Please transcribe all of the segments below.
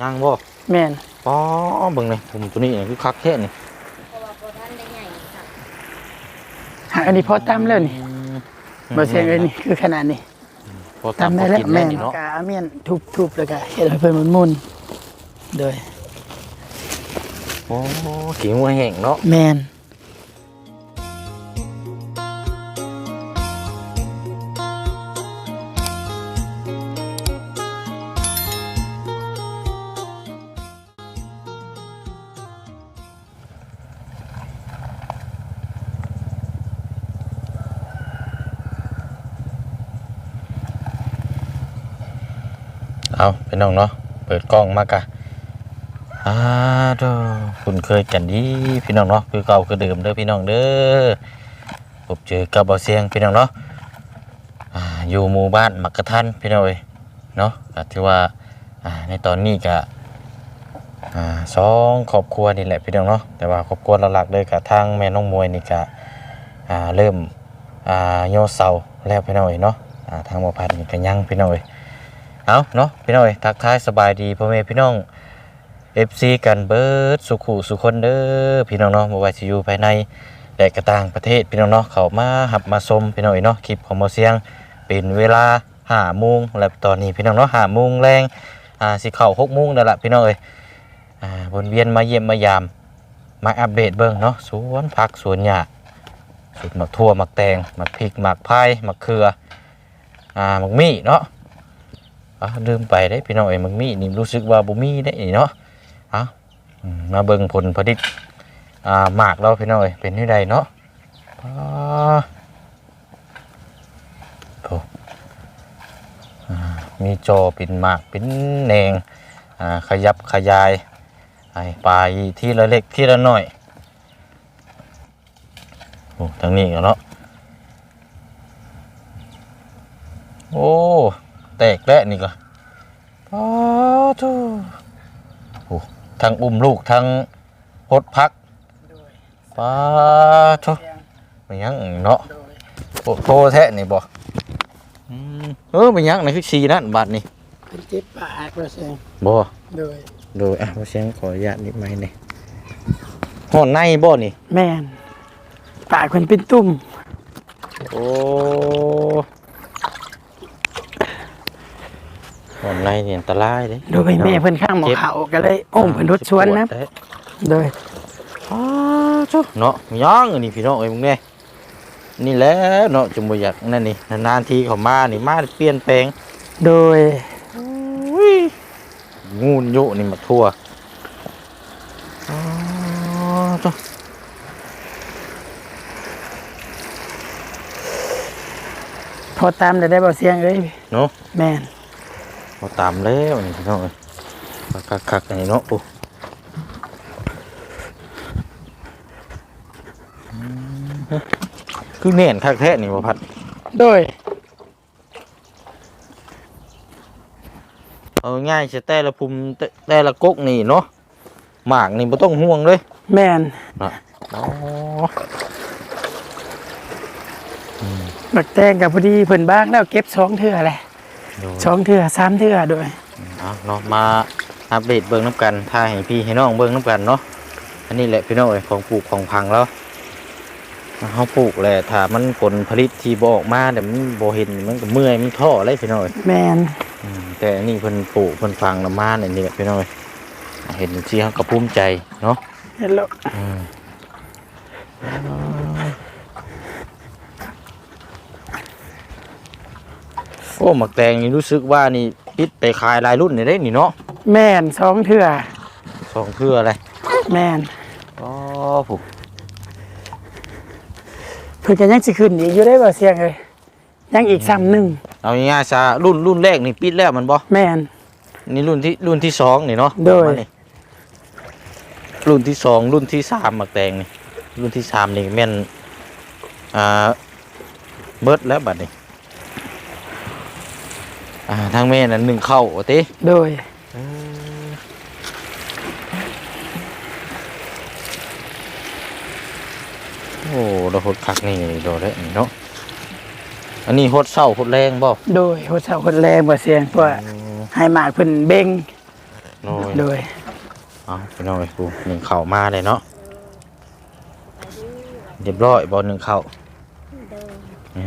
ย่างบ่แม่นป๋อเบิ่งนี่ผมตัวนี้นี่คือคักแท้นี่เพราะว่าพอท่านได้ใหญ่ค่ะหาอันนี้พอตำแล้วนี่บ่เสียงเอ้ยนี่คือขนาดนี้พอตำตำได้พอแล้วกินแม่แม่นนี่เนาะกาเมียนทุบๆแล้วก็เฮ็ดให้เพิ่นมุนๆโดยโอ้ขี้งัวแห้งเนาะแม่น เอาเป็นน้องเนาะเปิดกล้องมากะอ่าเด้อคุณเคยกันดีพี่น้องเนาะคือเก่าคือเดิมเด้อพี่น้องเด้อพบเจอกับเบาเสียงพี่น้องเนาะออยู่หมู่บ้านมักกะทันพี่น้องเอ้ยเนาะก็ถือว่าในตอนนี้ก็สองครอบครัวนี่แหละพี่น้องเนาะแต่ว่าครอบครัวหลักๆเลยกับทางแม่น้องมวยนี่ก็เริ่มโยเสาแล้วพี่น้องเอ้ยเนาะทางหมอพันธุ์นี่ก็ยังพี่น้องเอ้ย เอาเนาะพี่น้องเอ้ยทักทายสบายดีพ่อแม่พี่น้อง FC กันเบิดสุขุสุคนเด้อพี่น้องเนาะบ่ว่าสิอยู่ภายในและก็ต่างประเทศพี่น้องเนาะเข้ามาหับมาชมพี่น้องเอ้ยเนาะคลิปของบ่เสียงเป็นเวลา5โมงและตอนนี้พี่น้องเนาะ5โมงแรงอ่าสิเข้า6โมงแล้วล่ะพี่น้องเอ้ยอ่าวนเวียนมาเยี่ยมมายาม มาอัปเดตเบิ่งเนาะสวนผักสวนหญ้าสุดมักทั่วมักแตงมักพริกมักพายมักเขืออ่ามักมี่เนาะ อะลืมไปได้พี่น้องเอ้ยมึงมีนี่รู้สึกว่าบ่มีได้นี่เนาะอาอืมาเบิ่งผลผลิตอ่าหมากเราพี่น้องเอ้ยเป็นที่ใดเนาะอ่าโถมีจอเป็นหมากเป็นแนงอ่าขยับขยายไปไปที่ละเล็กที่ละน้อยโอ้ทางนี้ก็เนาะโอ้ แตกแล้วนี่ก็ป้าทูโอ้ทั้งอุ้มลูกทั้งพดพักป้าทูมันยังเนาะโอ้โทแท้นี่บ่อืมเออมันยังนี่คือสีนั่นบาดนี่เพิ่นเจ็บปากบ่เสียงบ่โดยโดยอะบ่เสียงขออนุญาตนิดไหมนี่ห่อนในบ่นี่ แม่นปากเพิ่นเป็นตุ่มโอ้ห่อน ในนี่อันตรายเด้โดยแม่เพิ่นข้างหมอเขาก็เลยโอ้มเพิ่นรถชวนนะเจ็บปวดเด้โดยอ้าวเจ้าเนาะมีย่างอันนี้พี่น้องเอ้ยมึงเนี่ยนี่แหละเนาะจุมบอยากนั่นนี่นานๆทีเขามานี่มาเปลี่ยนแปลง โดยงูนโยนี่มาทั่วอ้าวเจ้าพอตามได้ได้บ่เสียงเอ้ยเนาะแม่น มาตามแล้วนี่พี่น้องเอ้ยคักๆนี่เนาะปุ๊คือเน่นคักแท้นี่บ่พัดโดยเอาง่ายจะแต่ละภูมิแต่แต่ละกกนี่เนาะหมากนี่บ่ต้องห่วงเลย แม่นอ๋อบักแตงกับพอดีเพิ่นบ้างแล้วเก็บสองเทื่อแหละ โดยสองเทื่อสามเทื่อโดยเอาเนาะมาอัปเดตเบิ่งน้ำกันถ่ายให้พี่ให้น้องเบิ่งน้ำกันเนาะอันนี้แหละพี่น้องเอ้ยของปลูกของพังแล้วเขาปลูกแหละถ้ามันผลผลิตที่บออกมาแต่มันโบเห็นมันก็เมื่อยมันท้อเลยพี่น้องเอ้ยแม่นอืมแต่อันนี้เพิ่นปลูกเพิ่นฟังละมาเนี่ยนี่แหละพี่น้องเอ้ยเห็นที่เขาก็ภูมิใจเนาะเห็นแล้ว อืม โอ้หมักแตงนี่รู้สึกว่านี่ปิดไปขายหลายรุ่นนี่ได้นี่เนาะแม่นสองเทื่อสองเพื่ออะไรแม่นอ๋อผูกเพิ่นก็ยังสิขึ้นอีกอยู่ได้บ่เสียงเอ้ยยังอีกซ้ำหนึงเอาง่ายๆซะรุ่นรุ่นแรกนี่ปิดแล้วมันบ่แม่น นี่รุ่นที่รุ่นที่สองนี่เนาะโดย ประมาณนี้รุ่นที่สองรุ่นที่สามหมักแตงนี่รุ่นที่สามนี่แม่นอ่าเบิดแล้วบัดนี้อ่าทางแม่นั้นหนึ่งเข้าโอติโดยโอ้เราหดคักนี่โดดได้นี่เนาะอันนี้หดเศร้าหดแรงบ่โดยโหดเสาโหดแรงบ่เสียงเพราะว่าให้หมากเพิ่นเบ่งโน้ยยโดยเอาพี่น้องไอ้กูหนึ่งเข่ามาเลยเนาะไปดื้อเรียบร้อยบอลหนึ่งเข่า เดิน อื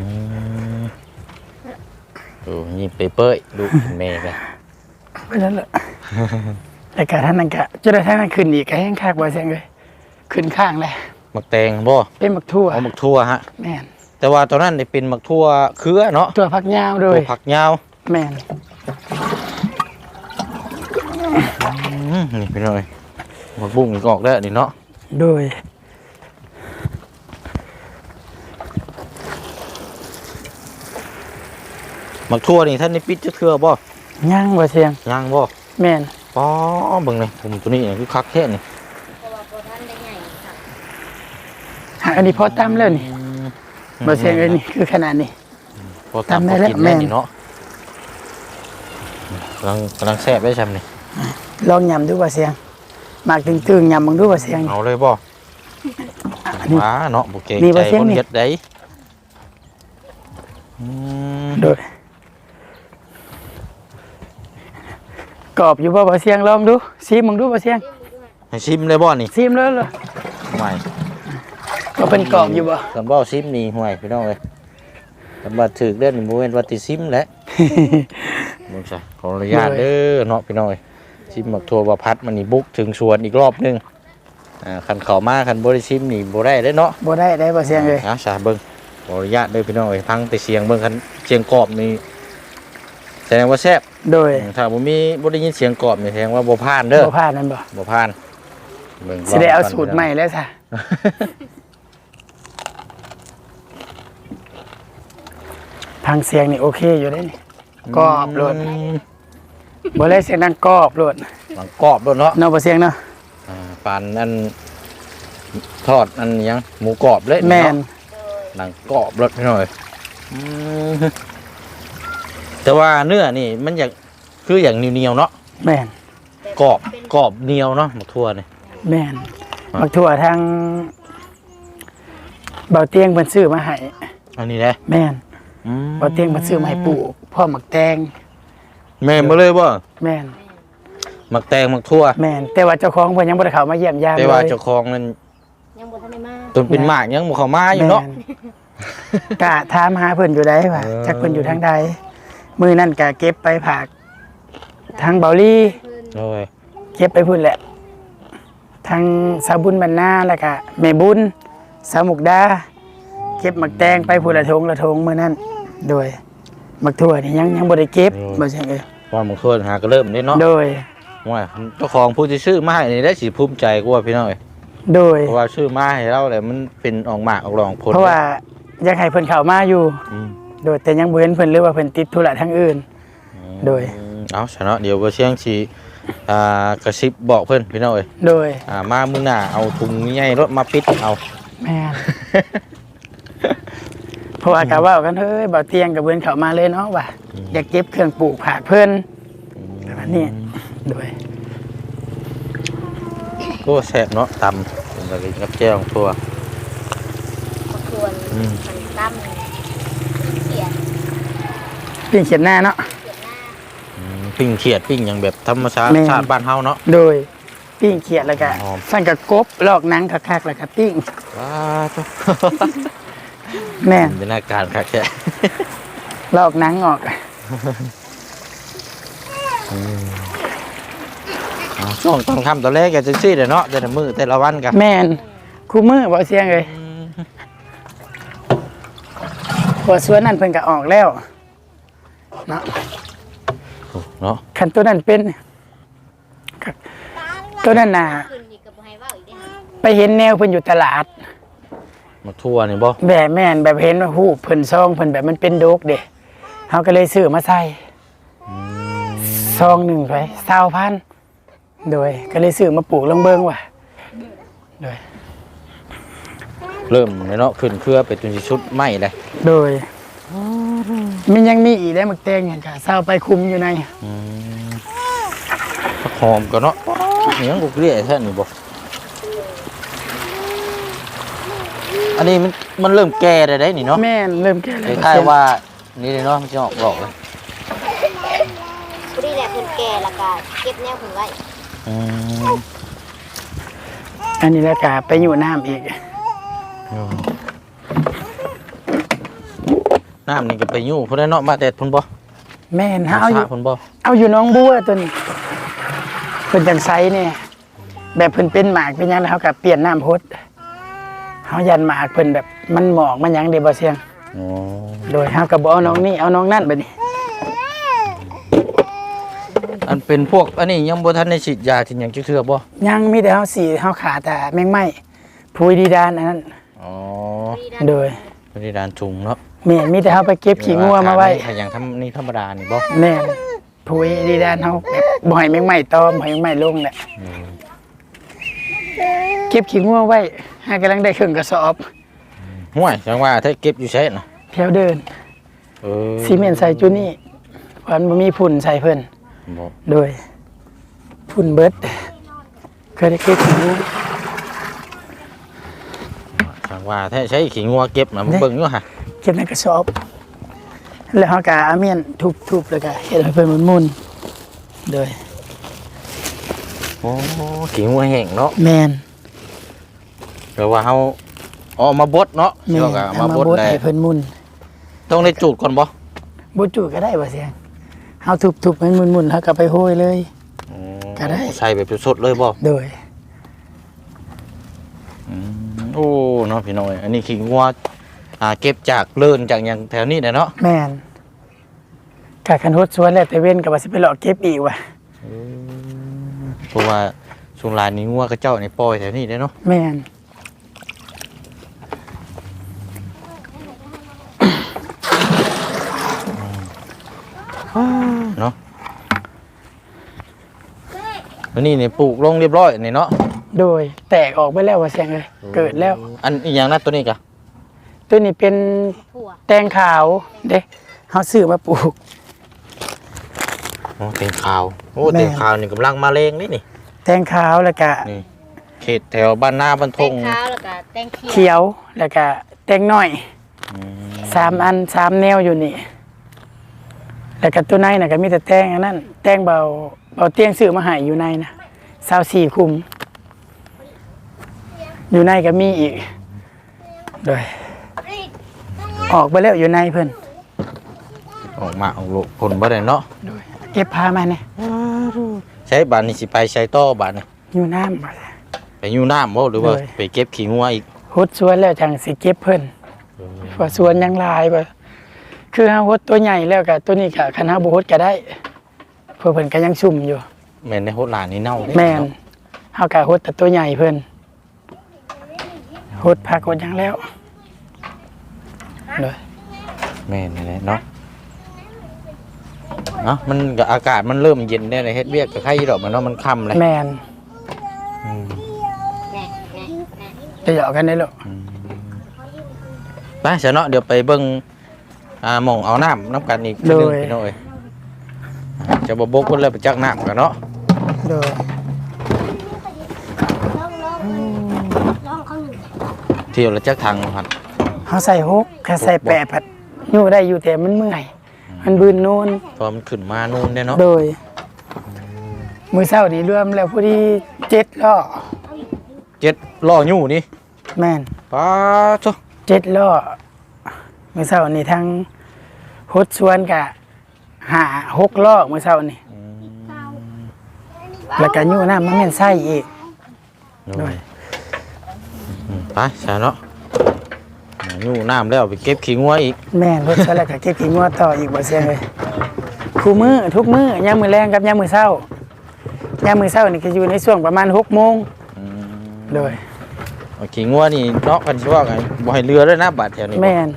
ม ดูนี่เปเปอร์ดูเมย์กันไปนั่นแหละแต่กะท่านนั่นกะจะได้ท่านนั้นขึ้นอีกกะแห้งคากบ่เสียงเลยขึ้นข้างเลยมักแตงบ่เป็นมักทั่วเอามักทั่วฮะแม่นแต่ว่าตอนนั้นได้เป็นมักทั่วเครือเนาะตัวพักยาวโดตัวยผักยาวแม่นอืมนี่พี่น้อยมักบุ้งอีกออกแล้วนี่เนาะโดย มักทั่วนี่ท่านนี่ปิดจะเทื่อบ่ย่างบ่เสียงย่างบ่แม่นป๋อเบิ่งเลยผมตัวนี้นี่คือคักแท้นี่เพราะว่าพอท่านได้ใหญ่สักหากอันนี้พอตามแล้วนี่บ่เสียงเอ้ยนี่คือขนาดนี้พอตามตำพได้อแล้วกินแม่ได้นนี่เนาะกำลังกำลังแซ่บได้ชำนี่ลองยำดูบ่เสียงหมากตึงๆยำมึงดูบ่เสียงนี่เอาเลยบ่อันนี้ว้าเนาะบ่เก่งนี่ใจบ่เสียงคนนี่เฮ็ดได้อืมโดย กรอบอยู่บ่บ่เสียงลองดูซีมึงดูบ่เสียงให้ชิมเลยบ่นี่ซีมเลยเหรอห่วยว่าเป็นกรอบอยู่บ่กันบ่ชิมนี่ห่วยพี่น้องเอ้ยกันบ่ถึกเด้อนี่บ่แม่นว่าติซิมแหละมึงซะขออนุญาตเด้อเนาะพี่น้องเอ้ยชิมหมักทั่วบะพัดมันนี่บุกถึงสวนอีกรอบหนึงอ่าคันเข้ามาคันบ่ได้ชิมนี่บ่ได้เด้อเนาะบ่ได้ได้บ่เสียงเลยอะสาเบิ่งขออนุญาตเด้อพี่น้องเอ้ยฟังแต่เสียงเบิ่งคันเสียงกรอบนี่แสดงว่าแซ่บ โดยถ้าบ่มีบ่ได้ยินเสียงกรอบนี่แสดงว่าบ่ผ่านเด้อบ่พลาดนั่นบ่บ่ผ่านเบิ่งสิได้เอาลงก่นสูตรใหม่แล้วซะทางเสียงนี่โอเคอยู่ได้นี่กรอบโลดอืมบ่เลยเสียงดังกรอบโลดหลังกรอบโลดเนาะเนาะบ่เสียงเนาะอ่าปานอันทอดอันหยังหมูกรอบเลยแม่นเนาะหนังกรอบรสพี่น้อยอืม แต่ว่าเนื้อนี่มันอยากคืออย่างเหนียวๆเนาะแม่นกรอบกรอบเหนียวเนาะหมกทั่วนี่ แม่นบักทั่วทางเบาเตียงเพิ่นซื้อมาให้อันนี้แหละแม่นอืมเบาเตียงเพิ่นซื้อมาให้ปลูกพ่อหมักแตงแม่นมาเลยบ่แม่นหมักแตงหมักทั่ว แม่นแต่ว่าเจ้าของเพิ่นยังบ่ได้เข้ามาเยี่ยมยามแต่เลยว่าเจ้าของนั่นยังบ่ทันได้มาต้นเป็นหมากยังบ่เข้ามาอยู่เนาะ แม่กะถามหาเพิ่นอยู่ได้ว่าเออ จักเพิ่นอยู่ทางใด มื้อนั้นกะเก็บไปผากทางเบาลี่เพิ่นโอ้ยเก็บไปพุ่นแหละทางสาวบุญบรรณาแล้วก็แม่บุญสาวมุกดาเก็บหมักแตงไปพุ่นละทงละทงมื้อนั้นโดยหมักถั่วนี่ยังยังบ่ได้เก็บบ่ใช่เอ้ยว่าหมักทั่วหาก็เริ่มได้เนาะโดยว่าเจ้าของผู้ที่ซื้อมาให้นี่ได้สิภูมิใจกว่าพี่น้อยโดยเพราะว่าซื้อมาให้เราแหละมันเป็นออกหมากออกรองผลเพราะว่าอยากให้เพิ่นเข้ามาอยู่อืม โดยแต่ยังบ่เห็นเพิ่นหรือว่าเพิ่นติดธุระทางอื่น โดย เอาชนะเดี๋ยวบ่เชียงสิอ่ากระซิบบอกเพิ่นพี่น้องเอ้ยโดยอ่ามามื้อหน้าเอาถุงใหญ่รถมาปิดเอาแม่นเพราะว่ากะเว่ากันเฮ้ยบ่เตียงกับเพิ่นเข้ามาเลยเนาะว่าอยากเก็บเครื่องปลูกผักเพิ่นแบบนี้โดยก็แซ่บเนาะตำเป็นแบบนี้กับแจ้วของทั่วก็ควรอืมมันตั้มเขียน ปิ้งเขียนหน้าเนาะเขียนหน้าอืมปิ้งเขียดปิ้งอย่างแบบธรรมชาติแม่น ชาติบ้านเฮาเนาะ โดยปิ้งเขียดแล้วก็หอมสั่งกับกบลอกหนังคักๆแล้วก็ปิ้งว้าจ้ะแม่นเป็นอาการคักแค่ลอกหนังออกช่วงตอนค่ำตอนแรกแกจังซี่เด้อเนาะแต่ละมื้อแต่ละวันกันแม่นคู่มือบ่เสียงเลยพอสวนนั้นเพิ่นก็ออกแล้ว เนาะเนาะคันตัวนั้นเป็นครับตัวนั้นน่ะขึ้นอีกก็บ่ให้เว้าอีกได้หาไปเห็นแนวเพิ่นอยู่ตลาด มาทั่วนี่บ่แบบแม่นแบบเห็นว่าหูปเพิ่นซองเพิ่นแบบมันเป็นโดกเด้เฮาก็เลยซื้อมาใส่ซองหนึ่งไป20,000โดยก็เลยซื้อมาปลูกลองเบิ่งว่ะโดยเริ่มเลยเนาะขึ้นเครือไปจนสิชุดไหม้เลยโดย มันยังมีอีกได้หมึกแตงอย่างค่ะเศร้าไปคุมอยู่ในอืมผักหอมก็เนาะเหนียงกุกเรียแท้นี่บ่อันนี้มันมันเริ่มแก่ได้ได้นี่เนาะแม่นเริ่มแก่คแล้วล้ายๆว่านี่เลยเนาะมันจะออกดอกเลยผู้ที่แหละเพิ่นแก่แล้วก็เก็บแนวเพิ่นไว้อืมอันนี้แล้วก็ไปอยู่น้ำอีก น้ำนี่ก็ไปอยู่พุ่นได้เนาะมาแต่พุ่นบ่แม่นฮะเอาอยู่พุ่นบ่เอาอยู่หน้องบัวตัวนี้เพิ่นจังไซเนี่ยแบบเพิ่นเป็นหมากเป็นหยังแล้วเขาก็เปลี่ยนน้ำพดเขายันหมากเพิ่นแบบมันหมอกมันหยังเดบ่เสียงอ๋อโดยเขาก็บ่เอาน้องนี่เอาน้องนั่นบัดนี้อันเป็นพวกอันนี้ยังบ่ทันได้ฉีดยาที่หยังจักเทื่อบ่ยังมีแต่เขาสีเขาขาแต่แมงไหม้พุยดีดานอันนั้นอ๋อโดยบ่ได้ดานจุงเนาะ แม่นมีแต่เขาไปเก็บขี้งัวมาไว้ถ้าอย่างทำนี่ธรรมดานี่บ่แม่นพุยดีดานเขาแบบบ่ให้แมงไหม้ตอมบ่ให้แมงไหม้ลงแหละอืมเก็บขี้งัวไว้ให้กำลังได้ครึ่งกระสอบห่วยจังว่าถ้าเก็บอยู่ใช่น่ะแถวเดินเออซีเมนต์ใส่จุนี่เพราะมันบ่มีฝุ่นใส่เพิ่นบ่โดยฝุ่นเบิดเคยได้เก็บขี้งัวจังว่าถ้าใช้ขี้งัวเก็บน่ะมันเนี่ยเบิ่งอยู่ห่ะ เก็บในกระสอบ แล้วเขาก็เอาเมียนทุบๆแล้วก็เฮ็ดให้เพิ่นหมุนๆโดยโอ้ขี้งัวแห้งเนาะแม่นแปลว่าเฮาเอามาบดเนาะแม่เดี๋ยวนก็เอามามาบดบดได้ให้เพิ่นหมุนต้องได้จูดก่อนบ่บ่จุก็ได้บ่เสียงเฮาทุบๆให้หมุนๆเฮาก็ไปโห้ยเลย อืมก็ได้ ใส่แบบสดๆเลยบ่โดย อืมโอ้เนาะพี่น้อยอันนี้ขี้งัว อ่าเก็บจากเลินจากหยังแถวนี้แหละเนาะแม่นกะคันฮดสวนแล้วแต่เว้นก็ว่าสิไปเลาะเก็บอีกว่ะเพราะว่าช่วงลานนี้งัวกับเจ้าในปล่อยแถวนี้ได้เนาะแม่นเนาะอันนี้นี่ปลูกลงเรียบร้อยนี่เนาะโดยแตกออกไปแล้วว่าเสียงเลยเกิดแล้ว อันอีกอย่างนะตัวนี้กะ ตัวนี้เป็นถั่วแตงขาว เด้เฮาซื้อมาปลูก โอ้เต็งขาว โอ้แม่ เต็งขาวนี่กำลังมาเลงนี่นี่แตงขาวแล้วก็นี่เขตแถวบ้านนาบ้านทแตงงขาวแล้วก็แตงเขียวเขียวแล้วก็แตงน้อยอืมสามอันสามแนวอยู่นี่ แล้วก็ตัวในน่ะก็มีแต่แตงอันนั้นแตงเบาเบาเตียงซื้อมาให้อยู่ในนะสาวสี่คุม อยู่ในก็มีอีกโดย ออกไปแล้วอยู่ในเพิ่นออกมาออกลูกผลบ่ได้เนาะโดยเก็บพามาเนี่ยใช้บานนี่สิไปใช้ต่อบานนี่อยู่น้ำบ่ไปอยู่น้ำบ่หรือว่าเลยไปเก็บขี้งัวอีกฮดสวนแล้วจังสิเก็บเพิ่นเพราะสวนยังหลายบ่คือเฮาฮดตัวใหญ่แล้วก็ตัวนี้ก็คันเฮาบ่ฮดก็ได้เพราะเพิ่นก็ยังชุ่มอยู่แม่นในโหดหลานนี่เน่าเด้แม่นเนาะเฮากะฮดแต่ตัวใหญ่เพิ่นฮดผักฮดหยังแล้ว เลยแม่นนี่แหละเนาะเนาะมันก็อากาศมันเริ่มเย็นได้เลยเฮ็ดเวียกกับใครดอกมันเนาะมันค่ำเลยแม่นอืมแน่แน่แน่จะหยอกกันได้ลูกไปเสียเนาะเดี๋ยวไปเบิ่งอ่าหม่องเอาน้ำน้ำกันอีกทีหนึงพี่น้อยอ่าจะบ่บกเพิ่นเลยไปจักน้ำกันเนาะโดยลองลองลองเขาหนึ่งเที่ยวละจักทางครับ เฮาใส่ฮกแค่ใส่แปะผัดอยู่ได้อยู่แต่มันเมื่อย มันบืนนูนเพอมันขึ้นมานู่นได้เนาะโดย มื้อเช้านี้รวมแล้วพอดีเจ็ดล้อเจ็ดล้ออยู่นี่แม่นป้าโตเจ็ดล้อมื้อเช้านี้ทั้งฮดสวนกะหาหกล้อมื้อเช้านี้แล้วก็อยู่น้ำมันแม่นไส้อีกโดยอืมไปเสียเนาะ อ่าอยู่น้ำแล้วไปเก็บขี้งัวอีกแม่นรถซะแล้วก็เก็บขี้งัวต่ออีกบ่เสียงเลยคู่มือทุกมือยามมื้อแรงกับยามมื้อเช้ายามมื้อเช้านี่ก็อยู่ในช่วงประมาณ6โมงอืมโดยเอาขี้งัวนี่เนาะกันสิว่าไงบ่ให้เรือด้วยนะบาดแถวนี้บ่แม่น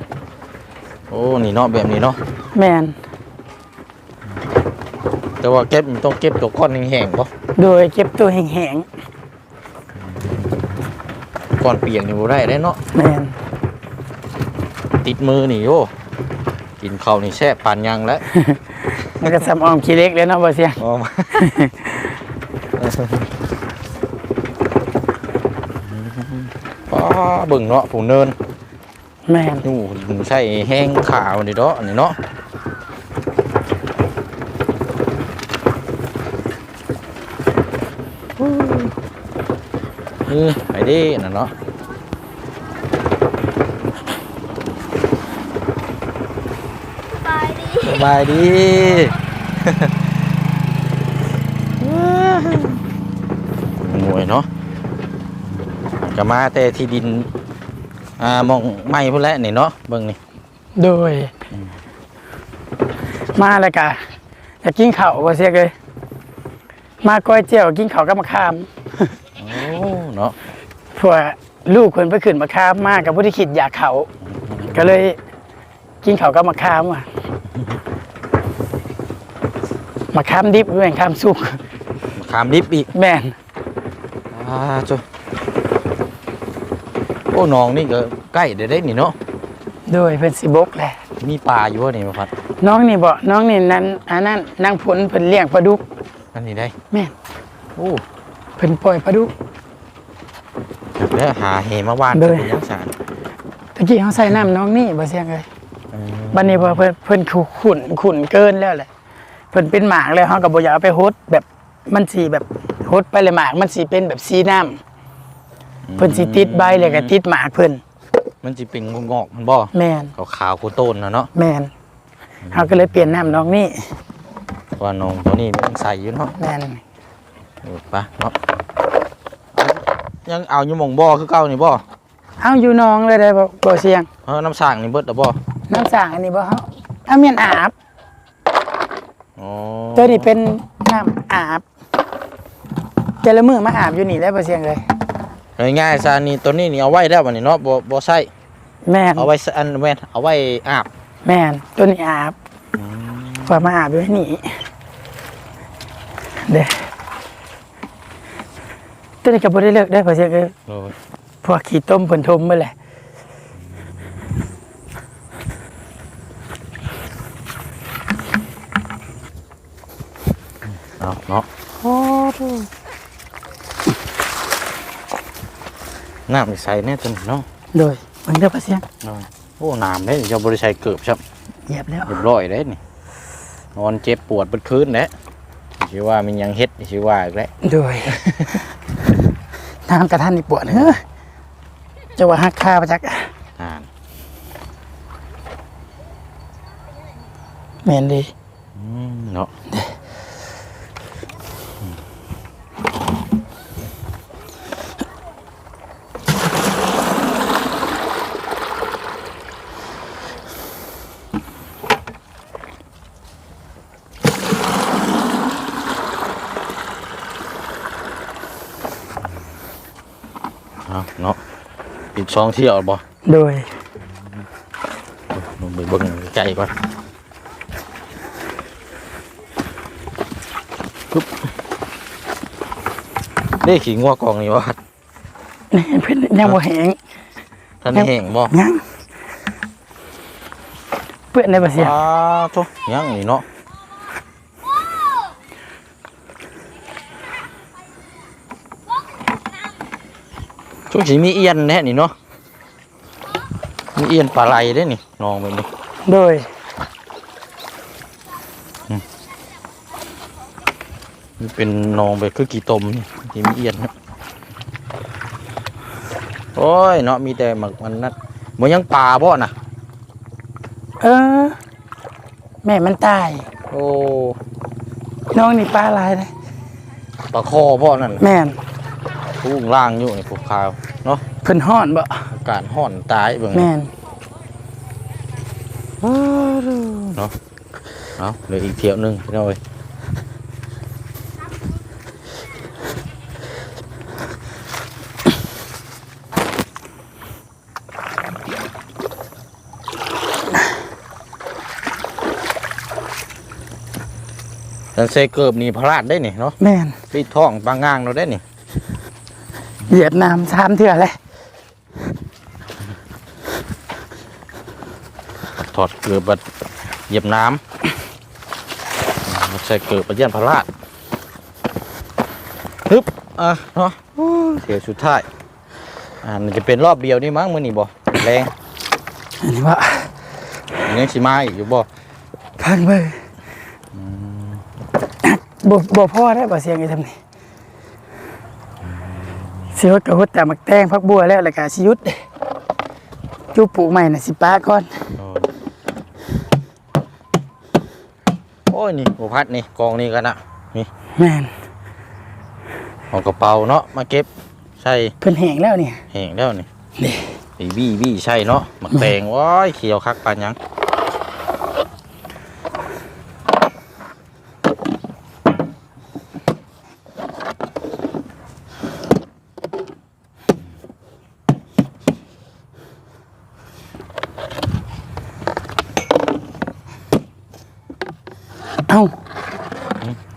โอ้นี่เนาะแบบนี้เนาะแม่นแต่ว่าเก็บมันต้องเก็บตัวก้อนแห้งๆป่ะโดยเก็บตัวแห้งก้อนเปียกนี่บ่ได้ได้เนาะๆแม่น ติดมือนี่โอ้กินข้าวนี่แซ่บปานยังแล้วแล้วก็สำออมขี้เล็กเลยเนาะบ่เสียงอ๋อมาป้าเบิ่งเนาะผู้เนินแม่นนู่ใช่แห้งขาวนี่เนาะอันนี้เนาะเออไปดิน่ะเนาะ ไปดิ ส บายดีมวยเนาะก็มาแต่ที่ดิน อ่ามองไม่พุ่นแหล้วนี่เนาะเบิ่งนี่โดย มาแล้วกะอยากกินข้าวบ่เสียเลย มาก้อยเจียวกินข้าวกับมะขามโอ้เนาะเพราะว่าลูกคนไปขึ้นมะขามมากับผู้ที่คิดอยากเขาก็เลยกินข้าวกับมะขามอะ มะขามดิบด้วยมะขามสุกขามดิบอีกแม่นอ่าจ้ะโอ้น้องนี่ก็ใกล้เด้ได้นี่เนาะโดยเพิ่นสิบกแหละมีปลาอยู่บ่นี่บ่พัดน้องนี่บ่น้องนี่นั้นอันนั้นนางผลเพิ่นเลี้ยงปลาดุกอันนี้ได้แม่นโอ้เพิ่นปล่อยปลาดุกแล้วหาเฮมาว่านเด้จะอเป็นยังสารตะกี้เขาใส่น้ำน้องนี่บ่เสียงเลยเออบัดนี้พอเพิ่นเพิ่นขุ่นขุ่นเกินแล้วแหละ เพิ่นเป็นหมากแล้วเฮาก็บ่อยากเอาไปฮดแบบมันสิแบบฮดไปเลยหมาก มันสิเป็นแบบสีน้ำเพิ่นสิติดใบเลยก็ติดหมากเพิ่นมันสิเป็นงอกๆมันบ่แม่นขาวๆโคโต้นนะเนาะแม่นเฮาก็เลยเปลี่ยนน้ำน้องนี่เพราะว่าน้องตัวนี้มันใส่อยู่เนาะแม่นเออไปเนาะยังเอาอยู่หมองบ่อคือเก่านี่บ่เอาอยู่น้องเลยได้บ่บ่เสียงเออน้ำสร้างนี่เบิดแล้วบ่น้ำสร้างอันนี้บ่เฮาเอาเมียนอาบอ๋อ ตัวนี้เป็นน้ำอาบแต่ละมื้อมาอาบอยู่นี่แล้วบ่เสียงเลยง่ายๆซะนี่ตัวนี้นี่เอาไว้แล้วบัดนี้เนาะบ่บ่ใส่แม่นเอาไว้ซะอันแม่นเอาไว้อาบ แม่นตัวนี้อาบพอมาอาบด้วยนี่เด้อตัวนี้ก็บ่ได้เลิกได้อเพราะเสียก็โอ้ยพวกขี้ต้มเพิ่นทมมาแหละ เอาเนาะน้ำนี่ใส่แน่ตัวนี้เนาะโดยเบิ่งเด้อเพราะเสียงเนาะโอ้น้ำเด้เจ้าบ่ได้ใส่เกือบครับเหยียบแล้วเรียบร้อยเด้นี่นอนเจ็บปวดเบิดคืนเด้สิว่ามันยังเฮ็ดสิว่าอีกแล้วโดยน้ำกระทันนี่ปวดเฮ้อจะว่าหักคาประจักอ่านแม่นดีอืมเนาะ เอาเนาะอีก สองเที่ยวบ่โดยลงไปเบิ่งใกล้ก่อนปึ๊บได้ขี่งัวกองนี่วะนี่เพิ่นยังบ่แห้งท่านได้แห้งบ่ยังเปื้อนได้บ่เสียงอ้าโตยังนี่เนาะ ช่วงสีมีเอียนแน่นี่เนาะมีเอียนปลาไหลได้นี่นองไปนี่โดยมันเป็นนองไปคือกี่ตมนี่ที่มีเอียนครับโอ้ยเนาะมีแต่หมักมันนัดมันยังปลาบ่น่ะ เออ แม่มันตาย โอ้น้องนี่ปลาลายเลยปลาคอบ่นั่นแม่น ทุ่งล่างอยู่นี่พวกขาวเนาะเพิ่นฮ้อนบ่อากาศห่อนตายเบิ่งแม่นเนาะเอาเหลืออีกเที่ยวหนึงพี่น้อยดันเซเกิบนี่พลาดได้นี่เนาะแม่นปีท้องบางงางเราได้นี่ เหยียบน้ำสามเทื่อเลยถอดเกลือบัดเหยียบน้ำใส่เกลือบัดเยี่ยนพลาดฮึบอะเนาะเสียสุดท้ายอ่ามันจะเป็นรอบเดียวนี่มั้งมือนี่บ่แรงอันนี้ว่ายังสิมาอีกอยู่บ่พังเบิ่งบ่บ่พ่อได้บ่เสียงไอ้ทำนี่ สิฮดก็ฮดแต่มักแตงพักบัวแล้วแล้วก็สิหยุดจูปลูกใหม่น่ะสิป้าก่อน โอ้ยนี่บุพัดนี่กองนี่กันนะนี่แม่นเอากระเป๋าเนาะมาเก็บใช่เพิ่นแห้งแล้วเนี่ยแห้งแล้วนี่นี่ไอ้บี้บี้ใช่เนาะหมักแตงว้ายเขียวคักปานหยัง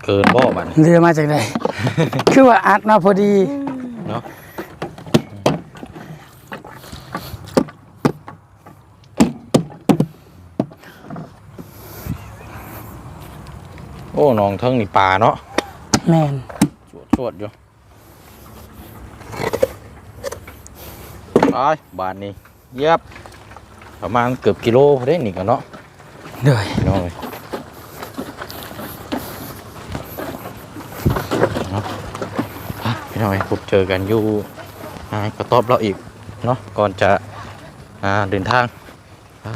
เกินบ่บัดนเรือมาจากไหน คือว่าอัดมาพอดีเนาะโอ้หนองเทิงนี่ปลาเนาะแม่นชวดชวดอยู่ไปบานนี้เย็บประมาณเกือบกิโลพอได้นี่กันเนาะโดยพี่น้องเลยเนาะอะ พี่น้องเอ้ยพบเจอกันอยู่อ่ากระต๊อบเราอีกเนาะก่อนจะอ่าเดินทางอ่า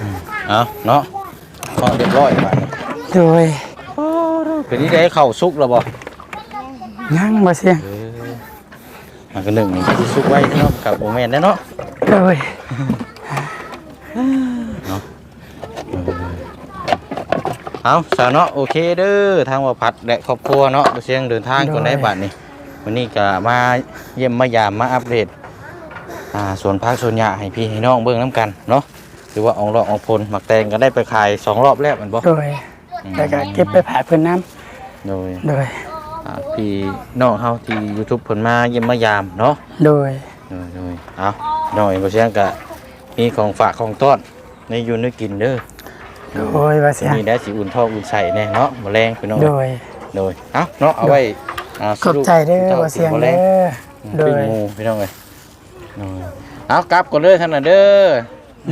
อืมเอาเนาะพอเรียบร้อยบาดนี้โดยเป็นนี่ได้เข้าซุกแล้วบ่นั่งมาเสียงเออมันก็หนึ่งนี่ที่ซุกไว้เนาะกับโมเมนต์เนาะโดย เอาสาวเนาะโอเคเด้อทางว่าพัดและครอบครัวเนาะเสียงเดินทางคนได้บัดนี่วันนี้ก็มาเยี่ยมมายามมาอัปเดตอ่าสวนพักสวนหญ้าให้พี่ให้น้องเบิ่งน้ำกันเนาะหรือว่าอองรอกอองพลหมักแตงก็ได้ไปขายสองรอบแล้วแมันบ่โดยแล้วก็เก็บไปผ่าเพิ่นน้โดยำโดยอ่าพี่น้องเฮาที่ YouTube เพิ่นมาเยี่ยมมายามเนาะโดยโดยโดยเอาหน่อยบ่เสียงก็มีของฝากของต้อนในอยู่ในกินเด้อ โดยว่าเสียงนี่ได้สิอุ่นท้องอุ่นใส่แน่เนาะแมลงพี่น้องโดยโดยเอ้าเนาะเอาไว้อ่าขอบใจเด้อว่าเสียงเด้อโดปิ้งยหมูพี่น้องเลยโดยเอากลับก่อนเลยท่านน่ะเด้อ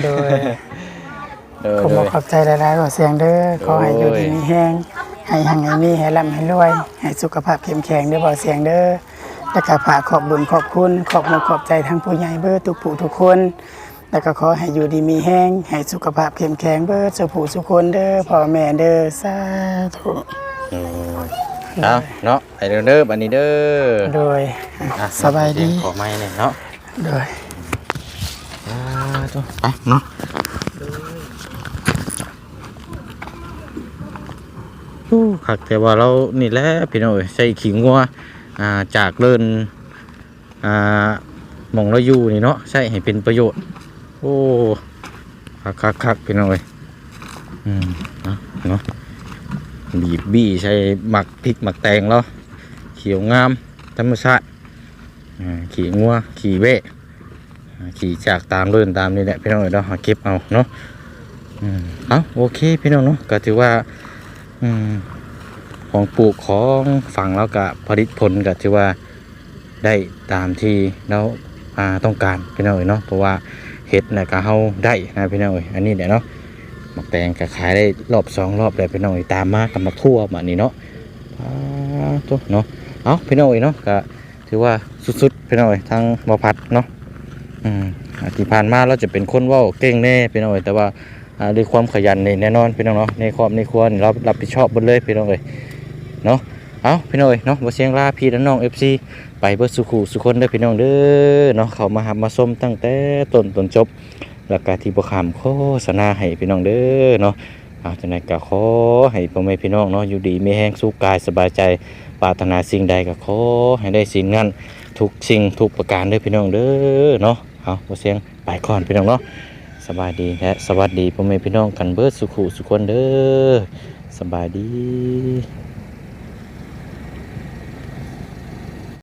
โดยเด้อขอบเด้คุอณขอบใจหลายๆว่าเสียงเด้อขอให้อยู่ดีมีแห้งให้หังให้มีให้ร่ำให้รวย ให้สุขภาพเข้มแข็งเด้อบ่เสียงเด้อแล้วก็ฝากขอบบุญขอบคุณ ขอบมขอบใจทั้งผู้ใหญ่เบิดทุกผู้ทุกคน แล้วก็ขอให้อยู่ดีมีแห้งให้สุขภาพเข้มแข็งเบิดสุผู้สุคนเด้อพ่อแม่เด้อสาธุโดยเอาเนาะไปเด้อเด้อบัดนี้เด้อโดยอะสบายดีขอไม้เนี่ยเนาะโดยอ่าตัวไปเนาะอู้คักแต่ว่าเรานี่แหละพี่น้องเอ้ยใส่ขิงงัวอ่าจากเลินอ่าหมองเราอยู่นี่เนาะใช่ให้เป็นประโยชน์ โอ้คักคักคักพี่น้องเอ้ยอืมเนาะเนาะบีบบี้ใช้หมักพริกหมักแตงแล้วเขียวงามธรรมชาติขี่งัวขี่เวะขี่จากตามเดินตามนี่แหละพี่น้องเอ้ยเราหาเก็บเอาเนาะอืมเอาโอเคพี่น้องเนาะก็ถือว่าอืมของปลูกของฝั่งแล้วก็ผลิตผลก็ถือว่าได้ตามที่เราต้องการพี่น้องเอ้ยเนาะเพราะว่า เห็ดนะก็เฮาได้นะพี่น้องเอ้ยอันนี้แหละเนาะหมักแตงก็ขายได้รอบสองรอบแล้วพี่น้องเอ้ยตามมากับมักทั่วมานี่เนาะอ่าตัวเนาะเอาพี่น้องเอ้ยเนาะก็ถือว่าสุดๆพี่น้องเอ้ยทางบ่พัดเนาะอืมที่ผ่านมาเราจะเป็นคนเว้าเก่งแน่พี่น้องเอ้ยแต่ว่าด้วยความขยันนี่แน่นอนพี่น้องเนาะในครอบในครัวนี่เรารับผิดชอบหมดเลยพี่น้องเอ้ยเนาะเอาพี่น้องเอ้ยเนาะบ่เสียงลาพี่และน้อง FC ไปเบิดสุขุสุคนเด้อพี่น้องเด้อเนาะเขามาหับมาส้มตั้งแต่ต้นจนจบแล้วก็ที่บ่คำโฆษณาให้พี่น้องเด้อเนาะอาจังไดก็ขอให้พ่อแม่พี่น้องเนาะอยู่ดีมีแห้งสุขกายสบายใจปรารถนาสิ่งใดก็ขอให้ได้สิ่งนั้นทุกสิ่งทุกประการเด้อพี่น้องเด้อเนาะเอาบ่เสียงไปก่อนพี่น้องเนาะสบายดีและสวัสดีพ่อแม่พี่น้องกันเบิดสุขุสุคนเด้อสบายดี